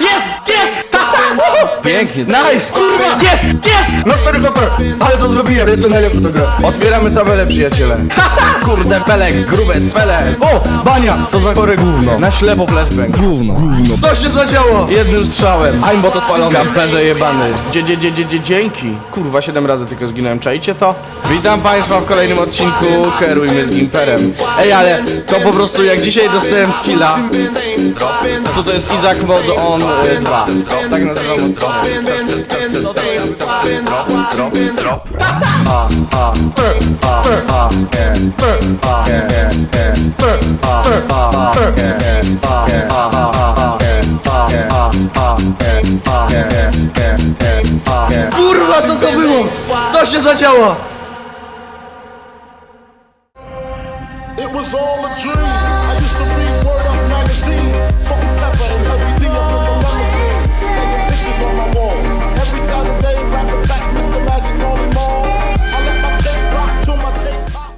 yes, yes. Pięknie. Nice! Kurwa! Jest! Jest! No stary hopper, ale to zrobiłem, jest to najlepsza to gra. Otwieramy tabelę, przyjaciele. Kurde, pelek, grube, cwele. O, bania, co za chore gówno. Na ślepo flashbang. Gówno. Gówno. Co się zadziało? Jednym strzałem. Aimbot odpalony. Kamperze jebany. Dzie, dzie, dzie, dzie, dzie, dzięki. Kurwa, siedem razy tylko zginąłem, czajcie to? Witam państwa w kolejnym odcinku Kierujmy z Gimperem. Ej, ale to po prostu jak dzisiaj dostałem skilla, to to jest Izak Mod on 2. Tak nazywam odcinek. Kurwa, co to było? Co się zadziało? It was all a dream.